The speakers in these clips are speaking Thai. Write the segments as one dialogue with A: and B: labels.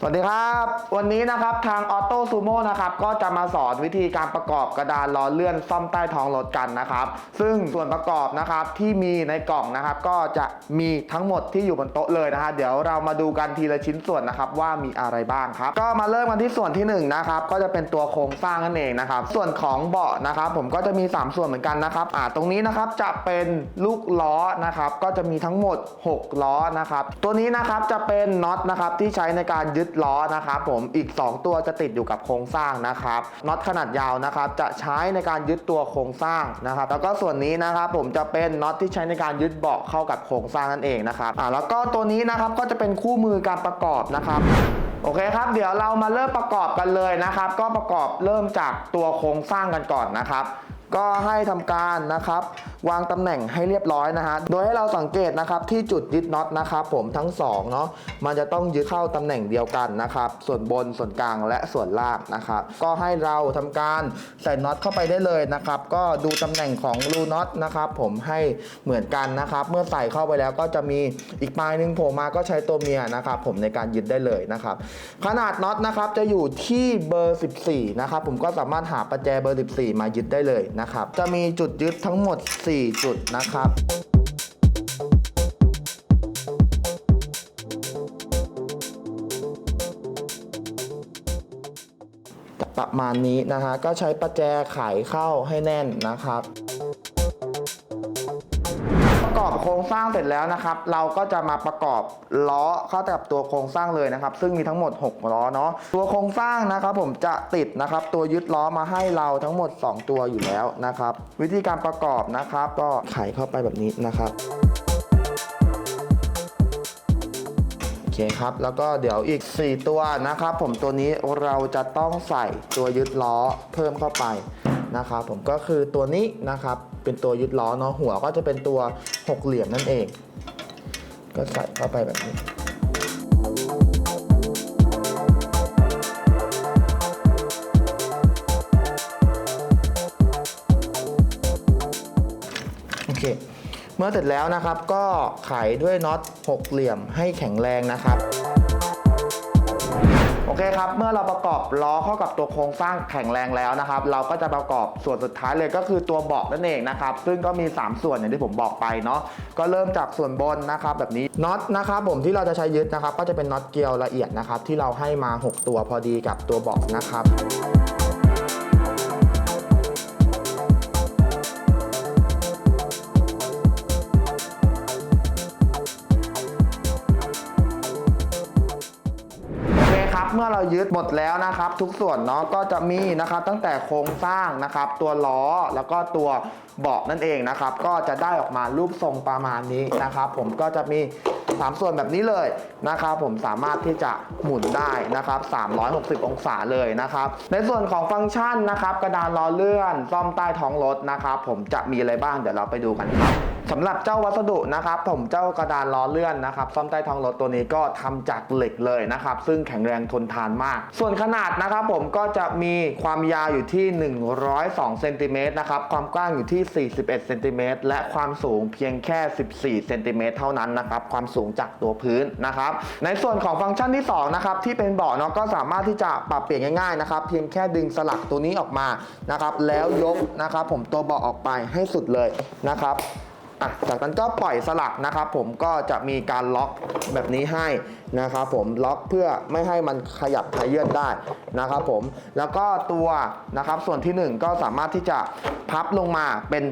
A: สวัสดีครับ วันนี้นะครับทางออโต้ซูโม่นะครับก็จะมาสอนวิธีการประกอบกระดานล้อเลื่อนซ่อมใต้ท้องรถกันนะครับ ซึ่งส่วนประกอบนะครับที่มีในกล่องนะครับ ก็จะมีทั้งหมดที่อยู่บนโต๊ะเลยนะฮะเดี๋ยวเรามาดูกันทีละชิ้นส่วนนะครับว่ามีอะไรบ้างครับ ก็มาเริ่มกันที่ส่วนที่หนึ่งนะครับก็จะเป็นตัวโครงสร้างนั่นเองนะครับ ส่วนของเบาะนะครับ ผมก็จะมี 3 ส่วนเหมือนกันนะครับอ่าตรงนี้นะครับจะเป็นลูกล้อนะครับก็จะมีทั้งหมด 6 ล้อนะครับตัวนี้นะครับจะเป็นน็อตนะครับที่ใช้ในการยึดล้อนะครับผมอีก 2 ตัวจะติดอยู่กับโครงสร้างนะครับน็อตขนาดยาวนะครับจะใช้ในการยึดตัวโครงสร้างนะครับแล้วก็ส่วนนี้นะครับผมจะเป็นน็อตที่ใช้ในการยึดเบาะเข้ากับโครงสร้างนั่นเองนะครับอ่าแล้วก็ตัวนี้นะครับก็จะเป็นคู่มือการประกอบนะครับโอเคครับ เดี๋ยวเรามาเริ่มประกอบกันเลยนะครับ ก็ประกอบเริ่มจากตัวโครงสร้างกันก่อนนะครับ ก็ให้ทำการนะครับ วางตำแหน่งให้เรียบร้อยนะฮะโดยให้เราสังเกตนะครับที่จุดยึดน็อตนะครับ ผมทั้งสองเนาะมันจะต้องยึดเข้าตำแหน่งเดียวกันนะครับ ส่วนบนส่วนกลางและส่วนล่างนะครับ ก็ให้เราทำการใส่น็อตเข้าไปได้เลยนะครับ ก็ดูตำแหน่งของรูน็อตนะครับผมให้เหมือนกันนะครับ เมื่อใส่เข้าไปแล้วก็จะมีอีกปลายหนึ่งโผล่มาก็ใช้ตัวเมียนะครับ ผมในการยึดได้เลยนะครับ ขนาดน็อตนะครับจะอยู่ที่เบอร์ 14นะครับผมก็สามารถหาประแจเบอร์ 14 มายึดได้เลยนะครับ จะมีจุดยึดทั้งหมด 4 จุดนะครับประมาณนี้นะฮะก็ใช้ประแจไขเข้าให้แน่นนะครับ อบโครงสร้างเสร็จแล้วนะครับ เราก็จะมาประกอบล้อเข้ากับตัวโครงสร้างเลยนะครับ ซึ่งมีทั้งหมด 6 ล้อเนาะตัวโครงสร้างนะครับ ผมจะติดนะครับ ตัวยึดล้อมาให้เราทั้งหมด 2 ตัวอยู่แล้วนะครับ วิธีการประกอบนะครับ ก็ไขเข้าไปแบบนี้นะครับโอเคครับแล้วก็เดี๋ยวอีก 4 ตัวนะครับ ผมตัวนี้เราจะต้องใส่ตัวยึดล้อเพิ่มเข้าไป นะครับผมก็คือตัวนี้นะครับเป็นตัวยึดล้อเนาะหัวก็จะเป็นตัวหกเหลี่ยมนั่นเอง ก็ใส่เข้าไปแบบนี้โอเคเมื่อเสร็จแล้วนะครับก็ไขด้วยน็อตหกเหลี่ยมให้แข็งแรงนะครับ เคครับเมื่อเราประกอบล้อเข้ากับตัวโครงสร้างแข็งแรงแล้วนะครับ เราก็จะประกอบส่วนสุดท้ายเลยก็คือตัวเบาะนั่นเองนะครับ ซึ่งก็มี 3 ส่วนอย่างที่ผมบอกไปเนาะก็เริ่มจากส่วนบนนะครับแบบนี้น็อตนะครับผมที่เราจะใช้ยึดนะครับ ก็จะเป็นน็อตเกลียวละเอียดนะครับที่เราให้มา 6 ตัวพอดีกับตัวเบาะนะครับ เรายึดหมดแล้วนะครับ ทุกส่วนเนาะก็จะมีนะครับ ตั้งแต่โครงสร้างนะครับ ตัวล้อแล้วก็ตัวเบาะนั่นเองนะครับ ก็จะได้ออกมารูปทรงประมาณนี้นะครับ ผมก็จะมี 3 ส่วนแบบนี้เลยนะครับ ผมสามารถที่จะหมุนได้นะครับ 360 องศาเลยนะครับ ในส่วนของฟังก์ชันนะครับ กระดานล้อเลื่อน ซ่อมใต้ท้องรถนะครับ ผมจะมีอะไรบ้างเดี๋ยวเราไปดูกันครับ สำหรับเจ้าวัสดุนะครับผมเจ้ากระดานล้อเลื่อนนะครับซ่อมใต้ท้องรถตัวนี้ก็ทำจากเหล็กเลยนะครับซึ่งแข็งแรงทนทานมาก ส่วนขนาดนะครับผมก็จะมีความยาวอยู่ที่ 102เซนติเมตรนะครับความกว้างอยู่ที่ 41เซนติเมตรและความสูงเพียงแค่ 14เซนติเมตรเท่านั้นนะครับความสูงจากตัวพื้นนะครับในส่วนของฟังก์ชันที่2นะครับที่เป็นเบาะเนาะก็สามารถที่จะปรับเปลี่ยนง่ายๆนะครับเพียงแค่ดึงสลักตัวนี้ออกมานะครับแล้วยกนะครับผมตัวเบาะออกไปให้สุดเลยนะครับ อะจากนั้นก็ปล่อยสลักนะครับผมก็จะมีการล็อกแบบนี้ให้นะครับผมล็อกเพื่อไม่ให้มันขยับขยื่นได้นะครับผมแล้วก็ตัวนะครับส่วนที่หนึ่งก็สามารถที่จะพับลงมาเป็น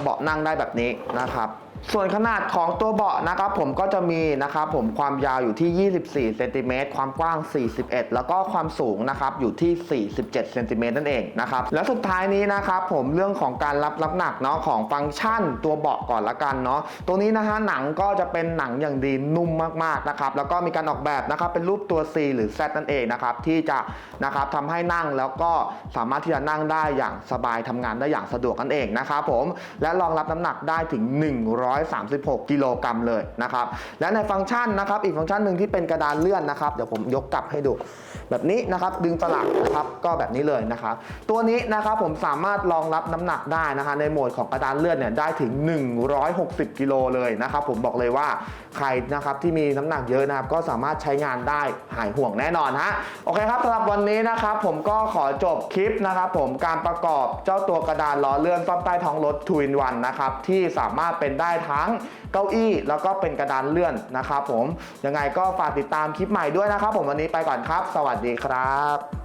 A: เบาะนั่งได้แบบนี้นะครับ ส่วนขนาดของตัวเบาะนะครับผมก็จะมีนะครับผมความยาวอยู่ที่ 24เซนติเมตรความกว้าง 41 แล้วก็ความสูงนะครับอยู่ที่ 47เซนติเมตรนั่นเองนะครับแล้วสุดท้ายนี้นะครับผมเรื่องของการรับรับหนักเนาะของฟังก์ชันตัวเบาะก่อนละกันเนาะตรงนี้นะฮะหนังก็จะเป็นหนังอย่างดีนุ่มมากๆนะครับแล้วก็มีการออกแบบนะครับเป็นรูปตัว C หรือ Z นั่นเองนะครับที่จะนะครับทำให้นั่งแล้วก็สามารถที่จะนั่งได้อย่างสบายทำงานได้อย่างสะดวกนั่นเองนะครับผมและรองรับน้ำหนักได้ถึง 100 136 กิโลกรัมเลยนะครับ และในฟังก์ชันนะครับ อีกฟังก์ชันหนึ่งที่เป็นกระดานเลื่อนนะครับ เดี๋ยวผมยกกลับให้ดู แบบนี้นะครับ ดึงสลักนะครับ ก็แบบนี้เลยนะครับ ตัวนี้นะครับผมสามารถรองรับน้ำหนักได้นะคะ ในโหมดของกระดานเลื่อนเนี่ยได้ถึง 160 กิโลเลยนะครับ ผมบอกเลยว่าใครนะครับที่มีน้ำหนักเยอะนะครับ ก็สามารถใช้งานได้หายห่วงแน่นอนฮะ โอเคครับสำหรับวันนี้นะครับ ผมก็ขอจบคลิปนะครับ ผมการประกอบเจ้าตัวกระดานล้อเลื่อนซ่อมใต้ท้องรถทูอินวันนะครับที่สามารถเป็นได้ทั้งเก้าอี้ แล้วก็เป็นกระดานเลื่อนนะครับผมยังไงก็ฝากติดตามคลิปใหม่ด้วยนะครับ ผมวันนี้ไปก่อนครับ สวัสดีครับ